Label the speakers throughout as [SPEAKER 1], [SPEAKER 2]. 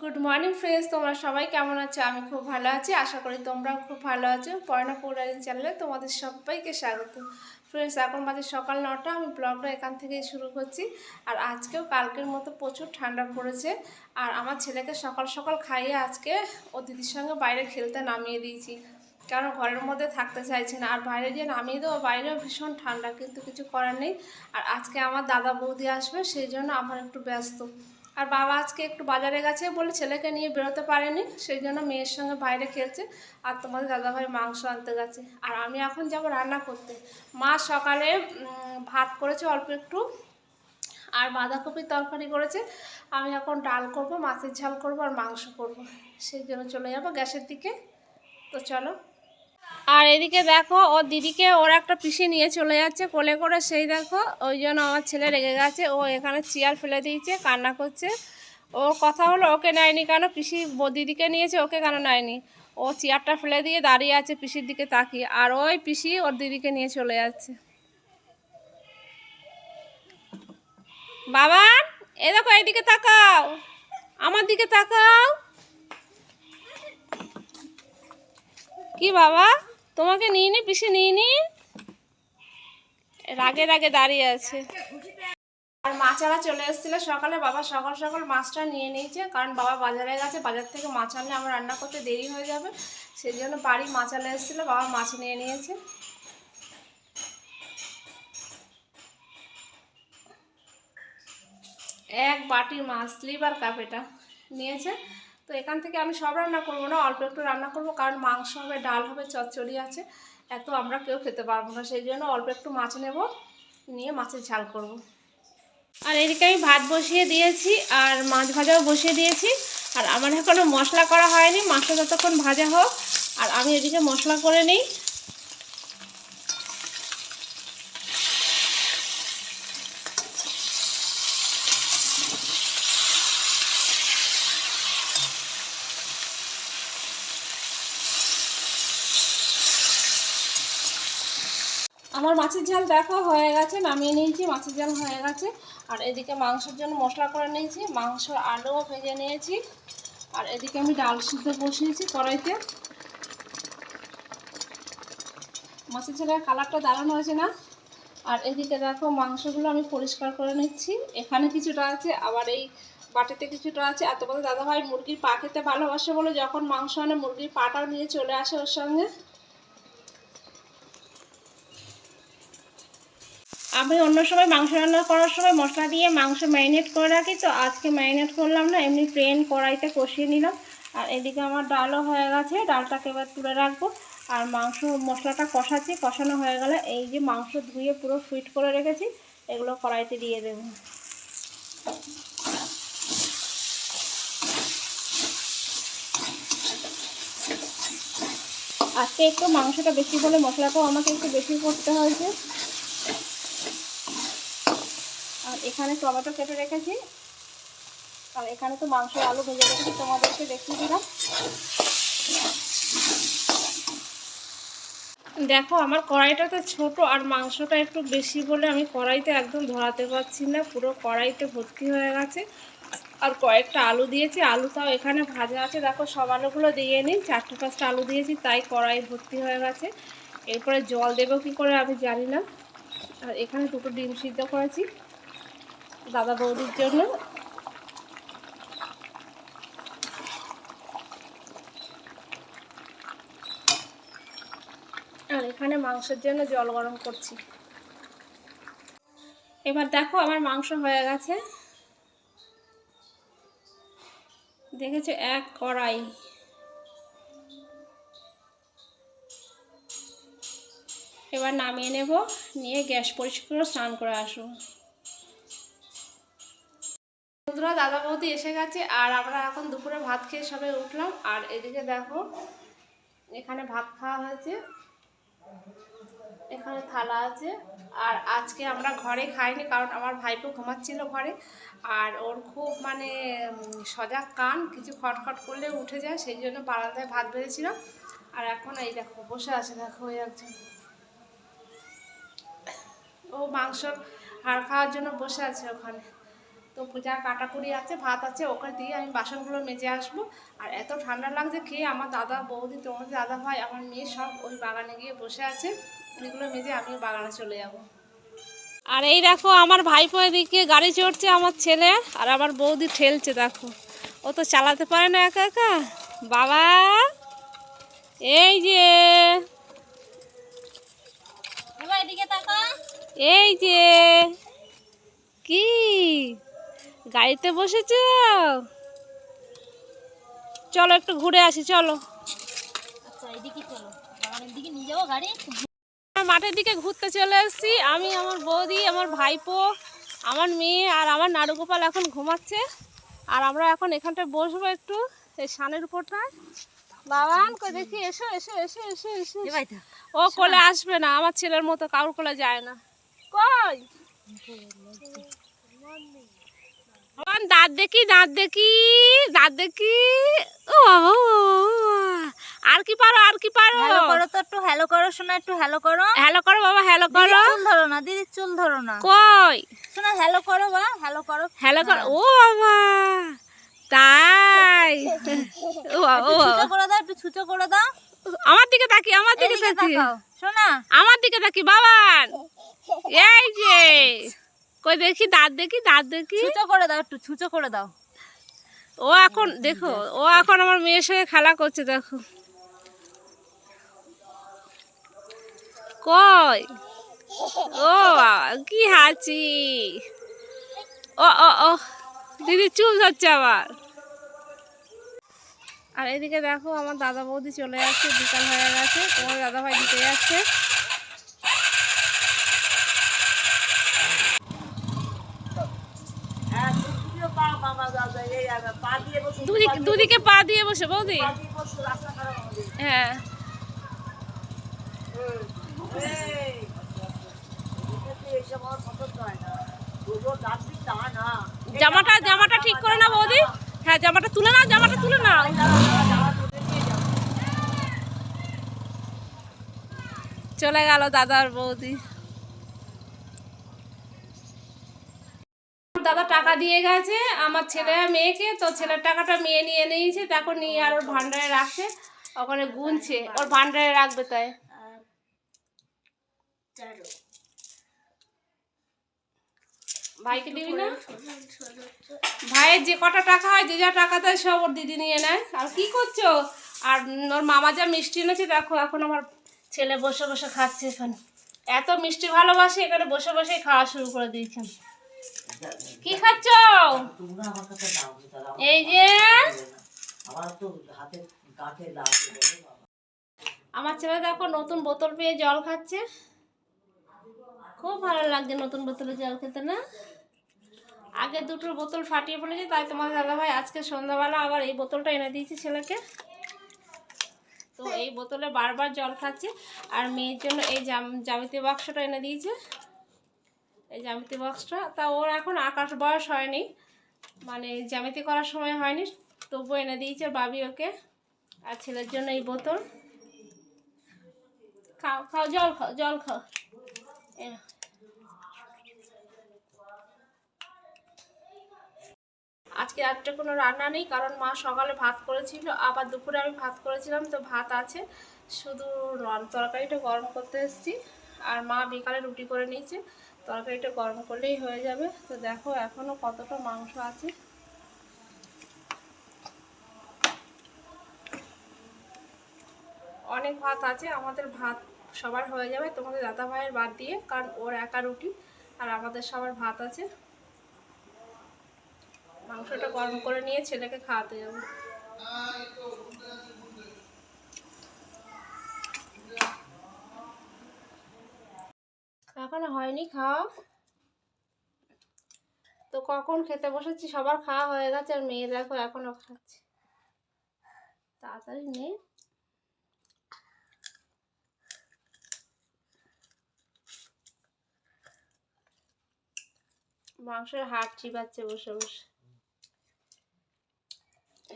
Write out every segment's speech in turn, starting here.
[SPEAKER 1] Good morning friends তোমরা সবাই কেমন আছো? আমি খুব ভালো আছি। আশা করি তোমরাও খুব ভালো আছো। পয়না পৌরাণিক চ্যানেলে তোমাদের সবাইকে স্বাগত। ফ্রেন্ডস এখন বাজে সকাল নটা। আমি ব্লগটা এখান থেকেই শুরু করছি। আর আজকেও কালকের মতো প্রচুর ঠান্ডা পড়েছে। আর আমার ছেলেকে সকাল সকাল খাইয়ে আজকে ও দিদির সঙ্গে বাইরে খেলতে নামিয়ে দিয়েছি। কারণ ঘরের মধ্যে থাকতে চাইছে না। আর বাইরে গিয়ে নামিয়ে দেবো বাইরেও ভীষণ ঠান্ডা, কিন্তু কিছু করার নেই। আর আজকে আমার দাদা বৌদি আসবে, সেই জন্য আমার একটু ব্যস্ত। আর বাবা আজকে একটু বাজারে গেছে বলে ছেলেকে নিয়ে বেরোতে পারেনি, সেই জন্য মেয়ের সঙ্গে বাইরে খেলছে। আর তোমাদের দাদাভাই মাংস আনতে গেছে। আর আমি এখন যাব রান্না করতে। মা সকালে ভাত করেছে অল্প একটু, আর বাঁধাকপির তরকারি করেছে। আমি এখন ডাল করব, মাছের ঝাল করব আর মাংস করব। সেই জন্য চলে যাব গ্যাসের দিকে। তো চলো। আর এদিকে দেখো ওর দিদিকে ওর একটা পিসি নিয়ে চলে যাচ্ছে, কোলে করে সেই দেখো, ওই জন্য আমার ছেলে রেগে গেছে, ও এখানে চেয়ার ফেলে দিয়েছে, কান্না করছে। ওর কথা হলো, ওকে নেয়নি কেন? পিসি দিদিকে নিয়েছে, ওকে কেন নেয়নি? ও চেয়ারটা ফেলে দিয়ে দাঁড়িয়ে আছে পিসির দিকে তাকিয়ে, আর ওই পিসি ওর দিদিকে নিয়ে চলে যাচ্ছে। বাবা, এ দেখো, এইদিকে তাকাও, আমার দিকে তাকাও। কি বাবা? তোমাকে নিয়ে নি, পিসি নিয়ে নি। রাগে রাগে দাঁড়িয়ে আছে। আর মাছারা চলে এসেছিল সকালে, বাবা সকাল সকাল মাছটা নিয়ে নিয়েছে, কারণ বাবা বাজারে গেছে, বাজার থেকে মাছ আনলে আমার রান্না করতে দেরি হয়ে যাবে সেই জন্য বাড়ি মাছালে এসেছিল, বাবা মাছ নিয়ে নিয়েছে। এক বাটি মাছ স্লিভার কাপ এটা নিয়েছে। তো এখান থেকে আমি সব রান্না করব না, অল্প একটু রান্না করব, কারণ মাংস হবে, ডাল হবে, চচ্চড়ি আছে, এত আমরা কেউ খেতে পারব না, সেই জন্য অল্প একটু মাছ নেব, নিয়ে মাছের ঝাল করব। আর এদিকে আমি ভাত বসিয়ে দিয়েছি, আর মাছ ভাজাও বসিয়ে দিয়েছি, আর আমার এখনও মশলা করা হয়নি, মাছটা যতক্ষণ ভাজা হোক, আর আমি এদিকে মশলা করে নিই আমার মাছের ঝাল দেখো, হয়ে গেছে, নামিয়ে নিয়েছি, মাছের ঝাল হয়ে গেছে। আর এদিকে মাংসের জন্য মশলা করে নিয়েছি মাংসর আলুও ভেজে নিয়েছি। আর এদিকে আমি ডাল সিদ্ধ বসিয়েছি কড়াইতে। মাছের ঝালের কালারটা দারুণ হয়েছে না? আর এদিকে দেখো, মাংসগুলো আমি পরিষ্কার করে নিচ্ছি। এখানে কিছুটা আছে, আবার এই বাটিতে কিছুটা আছে। আর তোমাদের দাদাভাই মুরগির পা খেতে ভালোবাসে বলে যখন মাংস আনে, মুরগির পাটাও নিয়ে চলে আসে ওর সঙ্গে। আমি অন্য সময় মাংস রান্না করার সময় মশলা দিয়ে মাংস ম্যারিনেট করে রাখি, তো আজকে ম্যারিনেট করলাম না, এমনি প্লেন কড়াইতে কষিয়ে নিলাম। আর এদিকে আমার ডালও হয়ে গেছে, ডালটাকে এবার তুলে রাখব। আর মাংস মশলাটা কষাচ্ছি, কষানো হয়ে গেলে এই যে মাংস ধুয়ে পুরো ফিট করে রেখেছি, এগুলো কড়াইতে দিয়ে দেবো। আজকে একটু মাংসটা বেশি বলে মশলাটাও আমাকে একটু বেশি করতে হয়েছে আর এখানে টমেটো কেটে রেখেছি। আর এখানে তো মাংস আলু ভেজে রেখেছি, তোমাদেরকে দেখিয়ে দিলাম। দেখো, আমার কড়াইটা তো ছোট, আর মাংসটা একটু বেশি বলে আমি কড়াইতে একদম ধরাতে পারছি না, পুরো কড়াইতে ভর্তি হয়ে গেছে। আর কয়েকটা আলু দিয়েছি, আলু তাও এখানে ভাজা আছে। দেখো, সব আলুগুলো দিয়ে নিই চারটে পাঁচটা আলু দিয়েছি, তাই কড়াই ভর্তি হয়ে গেছে। এরপরে জল দেবো কী করে আমি জানি না। আর এখানে দুটো ডিম সিদ্ধ করেছি। দাদা বৌদির জন্য। আর এখানে মাংসের জন্য জল গরম করছি। এবার দেখো আমার মাংস হয়ে গেছে। দেখেছ, এক কড়াই। এবার নামিয়ে নেব, নিয়ে গ্যাস পরিষ্কার স্নান করে আসব। বন্ধুরা দাদা বৌদি এসে গেছে আর আমরা এখন দুপুরে ভাত খেয়ে সবাই উঠলাম। আর এদিকে দেখো, এখানে ভাত খাওয়া হয়েছে, এখানে থালা আছে। আর আজকে আমরা ঘরে খাইনি কারণ আমার ভাইপো ঘুমাচ্ছিল ঘরে। আর ওর খুব মানে সজাগ কান, কিছু খটখট করলে উঠে যায়, সেই জন্য বারান্দায় ভাত বেড়েছিলাম। আর এখন এই দেখো, বসে আছে দেখো ওই একজন। ও মাংস হাড় খাওয়ার জন্য বসে আছে ওখানে। তো যা কাটাকুড়ি আছে ভাত আছে ওখানে দিয়ে আমি বাসনগুলো মেজে আসব। আর এত ঠান্ডা লাগছে খেয়ে আমার দাদা বৌদি তোমাদের দাদা ভাই আমার মেয়ে সব ওই বাগানে গিয়ে বসে আছে। এগুলো মেজে আমিও বাগানে চলে যাব। আর এই দেখো আমার ভাইপো এদিকে গাড়ি চড়ছে আমার ছেলে আর আমার বৌদি ঠেলছে দেখো। ও তো চালাতে পারে না একা একা। বাবা এই যে। এই যে। গাড়িতে বসেছ চলো একটু ঘুরে আসি চলো।
[SPEAKER 2] আচ্ছা
[SPEAKER 1] মাঠের দিকে ঘুরতে চলে এসেছি। আমি আমার বৌদি আমার ভাইপো আমার মেয়ে আর আমার নাড়ুগোপাল এখন ঘুমাচ্ছে। আর আমরা এখন এখানটায় বসবো একটু এই সানের উপরটায়। বাবান কই দেখি এসো এসো এসো এসো এসো ও কোলে আসবে না আমার ছেলের মতো কারোর কোলে যায় না। কই? আমার দাঁত দেখি দাঁত দেখি দাঁত দেখি। ও বাবা, বাবা। আর কি পারো আর কি পারো?
[SPEAKER 2] হ্যালো করো তো একটু হ্যালো করো শোনা একটু হ্যালো করো।
[SPEAKER 1] হ্যালো করো বাবা হ্যালো করো।
[SPEAKER 2] চুল ধরো না দিদির চুল ধরো না।
[SPEAKER 1] কই?
[SPEAKER 2] শোনা হ্যালো করো বা হ্যালো করো।
[SPEAKER 1] হ্যালো করো ও বাবা তাই। ও বাবা, ও
[SPEAKER 2] করে দাও একটু ছুচো করে দাও।
[SPEAKER 1] আমার দিকে তাকি আমার দিকে তাকি
[SPEAKER 2] শোনা।
[SPEAKER 1] আমার দিকে তাকি বাবান। এই যে। কই দেখি দাঁত দেখি দাঁত দেখি।
[SPEAKER 2] ছুচো করে দাও একটু ছুচো করে দাও।
[SPEAKER 1] ও এখন দেখো ও এখন আমার মেয়ের সঙ্গে খেলা করছে দেখো। কই? ও কি হাঁচি। ও ও ও দিদি চুল ধরছে আবার। আর এদিকে দেখো আমার দাদা বৌদি চলে যাচ্ছে বিকাল হয়ে গেছে তোমার দাদা ভাই দিতে যাচ্ছে। দুদিকে পা দিয়ে বসে বৌদি? হ্যাঁ। জামাটা জামাটা ঠিক করে না বৌদি। হ্যাঁ জামাটা তুলে না জামাটা তুলে না চলে গেল দাদার বৌদি। দাদা টাকা দিয়ে গেছে, আমার ছেলে মেয়েকে, তো ছেলের টাকাটা মেয়ে নিয়ে নিয়েছে তারপর নিয়ে আর ওর ভান্ডারে রাখছে, ওখানে গুনছে, ওর ভান্ডারে রাখবে তাই। ভাইকে দিবি না? ভাইয়ের যে কটা টাকা হয়, যে যা টাকা দেয় সব ওর দিদি নিয়ে নেয়। আর কি করছ? আর ওর মামা যা মিষ্টি এনেছে, দেখো এখন আমার ছেলে বসে বসে খাচ্ছে এখানে। এত মিষ্টি ভালোবাসে, এখানে বসে বসেই খাওয়া শুরু করে দিয়েছেন। কি খাচ্ছ? এই যে? আমার ছেলে দেখো নতুন বোতল পেয়ে জল খাচ্ছে। খুব ভালো লাগছে নতুন বোতলে জল খেতে, না? আগে দুটো বোতল ফাটিয়ে পড়েছে তাই তোমার দাদাভাই আজকে সন্ধ্যাবেলা আবার এই বোতলটা এনে দিয়েছে ছেলেকে। তো এই বোতলে বারবার জল খাচ্ছে, আর মেয়ের জন্য এই জাম জ্যামিতি বাক্সটা এনে দিয়েছে। এই জ্যামিতি বক্সটা তা ওর এখন আকাশ বয়স হয়নি। মানে জ্যামিতি করার সময় হয়নি। তবুও এনে দিয়েছে বাবি ওকে আর ছেলের জন্য এই বোতল। খাও খাও, জল খাও জল খাও। আজকে রাত্রে কোনো রান্না নেই, কারণ মা সকালে ভাত করেছিল, আবার দুপুরে আমি ভাত করেছিলাম, তো ভাত আছে। শুধু তরকারিটা গরম করতে এসেছি, আর মা বিকালে রুটি করে নিয়েছে। তরকারিটা গরম করলেই হয়ে যাবে। তো দেখো এখনও কতটা মাংস আছে। অনেক ভাত আছে, আমাদের ভাত সবার হয়ে যাবে। তোমাদের দাদা ভাইয়ের বাদ দিয়ে, কারণ ওর একা রুটি, আর আমাদের সবার ভাত আছে। মাংসটা গরম করে নিয়ে ছেলেকে খাওয়াতে যাব। এখনও হয়নি খাওয়া তো কখন খেতে বসেছি, সবার খাওয়া হয়ে গেছে, আর মেয়ে দেখো এখনও খাচ্ছে। তাড়াতাড়ি নেই মাংসের হাড় চিবাচ্ছে বসে বসে।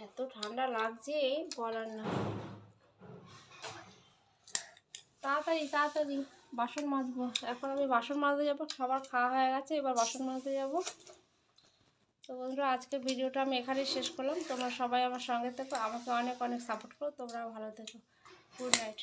[SPEAKER 1] এত ঠান্ডা লাগছে, বলার না। তাড়াতাড়ি তাড়াতাড়ি। বাসন মাজবো। এখন আমি বাসন মাজতে যাব, খাবার খাওয়া হয়ে গেছে, এবার বাসন মাজতে যাব। তো বন্ধুরা আজকে ভিডিওটা আমি এখানেই শেষ করলাম। তোমরা সবাই আমার সঙ্গে থেকো, আমাকে অনেক অনেক সাপোর্ট করো তোমরাও ভালো থেকো। Good night